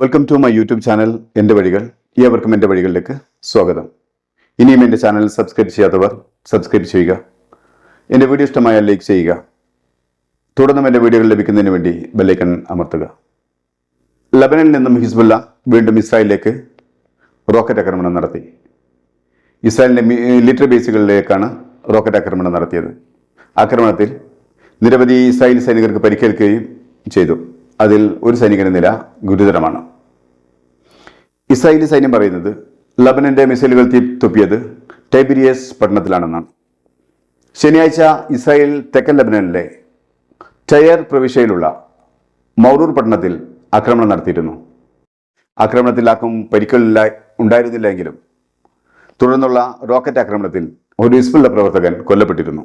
Welcome to my YouTube channel എന്റെ വഴികൾ ഏവർക്കും എന്റെ വഴികളിലേക്ക് സ്വാഗതം. ഇനിയും എന്റെ ചാനൽ സബ്സ്ക്രൈബ് ചെയ്യാത്തവർ സബ്സ്ക്രൈബ് ചെയ്യുക. എന്റെ വീഡിയോ ഇഷ്ടമായാൽ ലൈക്ക് ചെയ്യുക. തുടർന്നും എന്റെ വീഡിയോകൾ ലഭിക്കുന്നതിന് വേണ്ടി ബെല്ലൈക്കൺ അമർത്തുക. ലബനനിൽ നിന്നും ഹിസ്ബുല്ല വീണ്ടും ഇസ്രായേലിലേക്ക് റോക്കറ്റ് ആക്രമണം നടത്തി. ഇസ്രായേലിന്റെ മിലിറ്ററി ബേസുകളിലേക്കാണ് റോക്കറ്റ് ആക്രമണം നടത്തിയത്. ആക്രമണത്തിൽ നിരവധി ഇസ്രായേലി സൈനികർക്ക് പരിക്കേൽക്കുകയും ചെയ്തു. അതിൽ ഒരു സൈനികന്റെ നില ഗുരുതരമാണ്. ഇസ്രായേലി സൈന്യം പറയുന്നത് ലബനന്റെ മിസൈലുകൾ തുപ്പിയത് ടൈബിരിയസ് പട്ടണത്തിലാണെന്നാണ്. ശനിയാഴ്ച ഇസ്രായേൽ തെക്കൻ ലബനനിലെ ടയർ പ്രവിശ്യയിലുള്ള മൗറൂർ പട്ടണത്തിൽ ആക്രമണം നടത്തിയിരുന്നു. ആക്രമണത്തിൽ ആർക്കും പരിക്കുകളില്ല ഉണ്ടായിരുന്നില്ലെങ്കിലും തുടർന്നുള്ള റോക്കറ്റ് ആക്രമണത്തിൽ ഒരു ഹിസ്ബുള്ള പ്രവർത്തകൻ കൊല്ലപ്പെട്ടിരുന്നു.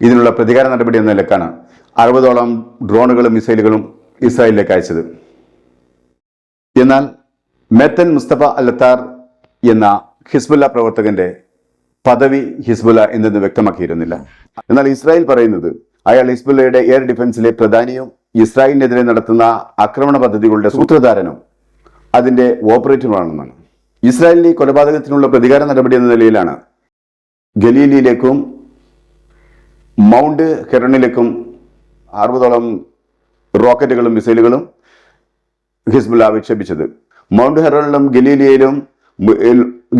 ഇതിനുള്ള പ്രതികാര നടപടി എന്ന നിലക്കാണ് അറുപതോളം ഡ്രോണുകളും മിസൈലുകളും ഇസ്രായേലിലേക്ക് അയച്ചത്. എന്നാൽ മെത്തൻ മുസ്തഫ അല്ലത്താർ എന്ന ഹിസ്ബുല്ല പ്രവർത്തകന്റെ പദവി ഹിസ്ബുല്ല എന്തെന്ന് വ്യക്തമാക്കിയിരുന്നില്ല. എന്നാൽ ഇസ്രായേൽ പറയുന്നത് അയാൾ ഹിസ്ബുല്ലയുടെ എയർ ഡിഫൻസിലെ പ്രധാനിയും ഇസ്രായേലിനെതിരെ നടത്തുന്ന ആക്രമണ പദ്ധതികളുടെ സൂത്രധാരനും അതിന്റെ ഓപ്പറേറ്ററുമാണെന്നാണ്. ഇസ്രായേലിന്റെ കൊലപാതകത്തിനുള്ള പ്രതികാര നടപടി എന്ന നിലയിലാണ് ഗലീലിയിലേക്കും മൗണ്ട് ഹെറണിലേക്കും അറുപതോളം റോക്കറ്റുകളും മിസൈലുകളും ഹിസ്ബുല്ല വിക്ഷേപിച്ചത്. മൗണ്ട് ഹെറോണിലും ഗലീലിയയിലും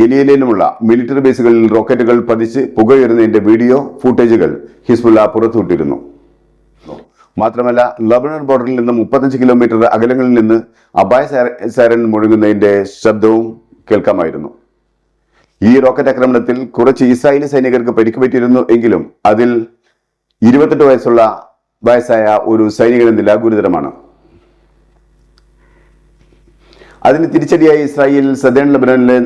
ഗലീലയിലുമുള്ള മിലിറ്ററി ബേസുകളിൽ റോക്കറ്റുകൾ പതിച്ച് പുകയുന്നതിന്റെ വീഡിയോ ഫൂട്ടേജുകൾ ഹിസ്ബുല്ല പുറത്തുവിട്ടിരുന്നു. മാത്രമല്ല ലബനൻ ബോർഡറിൽ നിന്ന് മുപ്പത്തഞ്ച് കിലോമീറ്റർ അകലങ്ങളിൽ നിന്ന് അപായ സാരൻ മുഴുകുന്നതിന്റെ ശബ്ദവും കേൾക്കാമായിരുന്നു. ഈ റോക്കറ്റ് ആക്രമണത്തിൽ കുറച്ച് ഇസ്രായേലി സൈനികർക്ക് പരിക്ക് പറ്റിയിരുന്നു എങ്കിലും അതിൽ ഇരുപത്തെട്ട് വയസ്സുള്ള വയസ്സായ ഒരു സൈനികന്റെ നില ഗുരുതരമാണ്. അതിന് തിരിച്ചടിയായി ഇസ്രായേൽ സദേൺ ലബനനിലെ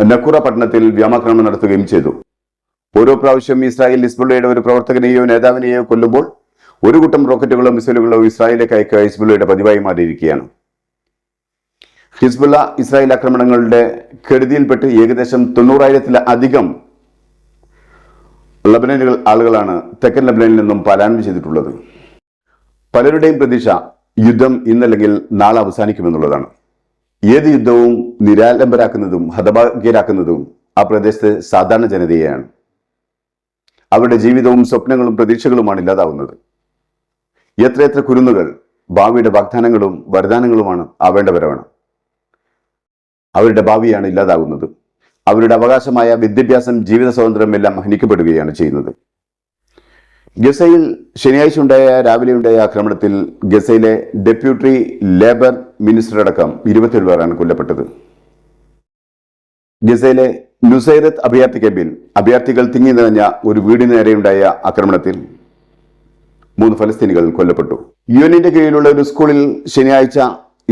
നക്കുറ പട്ടണത്തിൽ വ്യോമാക്രമണം നടത്തുകയും ചെയ്തു. ഓരോ പ്രാവശ്യം ഇസ്രായേൽ ഹിസ്ബുള്ളയുടെ ഒരു പ്രവർത്തകനെയോ നേതാവിനെയോ കൊല്ലുമ്പോൾ ഒരു കൂട്ടം റോക്കറ്റുകളോ മിസൈലുകളോ ഇസ്രായേലിലേക്ക് അയക്കുക ഹിസ്ബുള്ളയുടെ പതിവായി മാറിയിരിക്കുകയാണ്. ഹിസ്ബുള്ള ഇസ്രായേൽ ആക്രമണങ്ങളുടെ കെടുതിയിൽപ്പെട്ട് ഏകദേശം തൊണ്ണൂറായിരത്തിലധികം ലബനനുകൾ ആളുകളാണ് തെക്കൻ ലബനനിൽ നിന്നും പലായനം ചെയ്തിട്ടുള്ളത്. പലരുടെയും പ്രതീക്ഷ യുദ്ധം ഇന്നല്ലെങ്കിൽ നാളെ അവസാനിക്കുമെന്നുള്ളതാണ്. ഏത് യുദ്ധവും നിരാലംബരാക്കുന്നതും ഹതഭാഗ്യരാക്കുന്നതും ആ പ്രദേശത്തെ സാധാരണ ജനതയെയാണ്. അവരുടെ ജീവിതവും സ്വപ്നങ്ങളും പ്രതീക്ഷകളുമാണ് ഇല്ലാതാവുന്നത്. എത്രയെത്ര കുരുന്നുകൾ ഭാവിയുടെ വാഗ്ദാനങ്ങളും വരദാനങ്ങളുമാണ് ആവേണ്ടവരവണം അവരുടെ ഭാവിയാണ് ഇല്ലാതാകുന്നത് അവരുടെ അവകാശമായ വിദ്യാഭ്യാസം ജീവിത സ്വാതന്ത്ര്യം എല്ലാം ഹനിക്കപ്പെടുകയാണ് ചെയ്യുന്നത്. ഗസയിൽ ശനിയാഴ്ച ഉണ്ടായ രാവിലെ ഉണ്ടായ ആക്രമണത്തിൽ ഗസയിലെ ഡെപ്യൂട്ടി ലേബർ മിനിസ്റ്റർ അടക്കം ഇരുപത്തിയേഴ് പേരാണ് കൊല്ലപ്പെട്ടത്. ഗസയിലെ നുസൈറത്ത് അഭയാർത്ഥി ക്യാമ്പിൽ അഭയാർത്ഥികൾ തിങ്ങി നിറഞ്ഞ ഒരു വീടിന് നേരെയുണ്ടായ ആക്രമണത്തിൽ മൂന്ന് ഫലസ്തീനികൾ കൊല്ലപ്പെട്ടു. യു എന്നിന്റെ കീഴിലുള്ള ഒരു സ്കൂളിൽ ശനിയാഴ്ച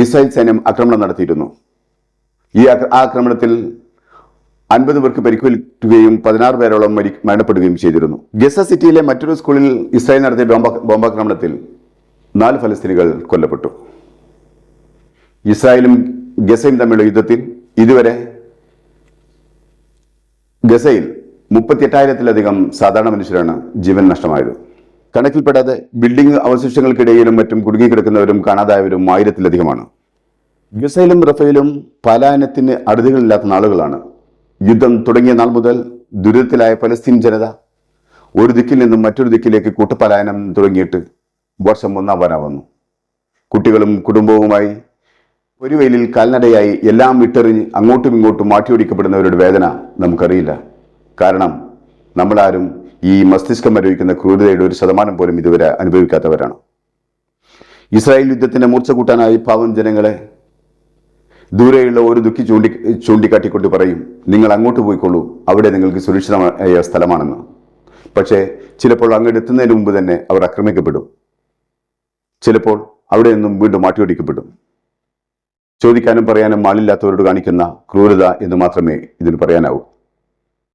ഇസ്രായേൽ സൈന്യം ആക്രമണം നടത്തിയിരുന്നു. ഈ ആക്രമണത്തിൽ അൻപത് പേർക്ക് പരിക്കേൽക്കുകയും പതിനാറ് പേരോളം മരി മരണപ്പെടുകയും ചെയ്തിരുന്നു. ഗസ സിറ്റിയിലെ മറ്റൊരു സ്കൂളിൽ ഇസ്രായേൽ നടത്തിയ ബോംബ ബോംബാക്രമണത്തിൽ നാല് ഫലസ്തീനികൾ കൊല്ലപ്പെട്ടു. ഇസ്രായേലും ഗസയും തമ്മിലുള്ള യുദ്ധത്തിൽ ഇതുവരെ ഗസയിൽ മുപ്പത്തിയെട്ടായിരത്തിലധികം സാധാരണ മനുഷ്യരാണ് ജീവൻ നഷ്ടമായത്. കണക്കിൽപ്പെടാതെ ബിൽഡിംഗ് അവശിഷ്ടങ്ങൾക്കിടയിലും മറ്റും കുടുങ്ങിക്കിടക്കുന്നവരും കാണാതായവരും ആയിരത്തിലധികമാണ്. ഗസയിലും റഫയിലും പലായനത്തിന് അറുതികളില്ലാത്ത നാളുകളാണ് യുദ്ധം തുടങ്ങിയ നാൾ മുതൽ ദുരിതത്തിലായ പലസ്തീൻ ജനത ഒരു ദിക്കിൽ നിന്നും മറ്റൊരു ദിക്കിലേക്ക് കൂട്ടപലായനം തുടങ്ങിയിട്ട് വർഷം ഒന്നാവാനാവുന്നു കുട്ടികളും കുടുംബവുമായി ഒരു വെയിലിൽ കാൽനടയായി എല്ലാം വിട്ടെറിഞ്ഞ് അങ്ങോട്ടും ഇങ്ങോട്ടും മാറ്റിയൊടിക്കപ്പെടുന്നവരുടെ വേദന നമുക്കറിയില്ല. കാരണം നമ്മളാരും ഈ മസ്തിഷ്കം അനുഭവിക്കുന്ന ക്രൂരതയുടെ ഒരു ശതമാനം പോലും ഇതുവരെ അനുഭവിക്കാത്തവരാണ്. ഇസ്രായേൽ യുദ്ധത്തിന്റെ മൂർച്ച കൂട്ടാനായി പാവം ജനങ്ങളെ ദൂരെയുള്ള ഒരു ദുഃഖി ചൂണ്ടി ചൂണ്ടിക്കാട്ടിക്കൊണ്ട് പറയും നിങ്ങൾ അങ്ങോട്ട് പോയിക്കൊള്ളൂ. അവിടെ നിങ്ങൾക്ക് സുരക്ഷിതമായ സ്ഥലമാണെന്ന്. പക്ഷേ ചിലപ്പോൾ അങ്ങോട്ട് എത്തുന്നതിന് മുമ്പ് തന്നെ അവർ ആക്രമിക്കപ്പെടും. ചിലപ്പോൾ അവിടെ നിന്നും വീണ്ടും മാറ്റിയൊടിക്കപ്പെടും. ചോദിക്കാനും പറയാനും ആളില്ലാത്തവരോട് കാണിക്കുന്ന ക്രൂരത എന്ന് മാത്രമേ ഇതിന് പറയാനാവൂ.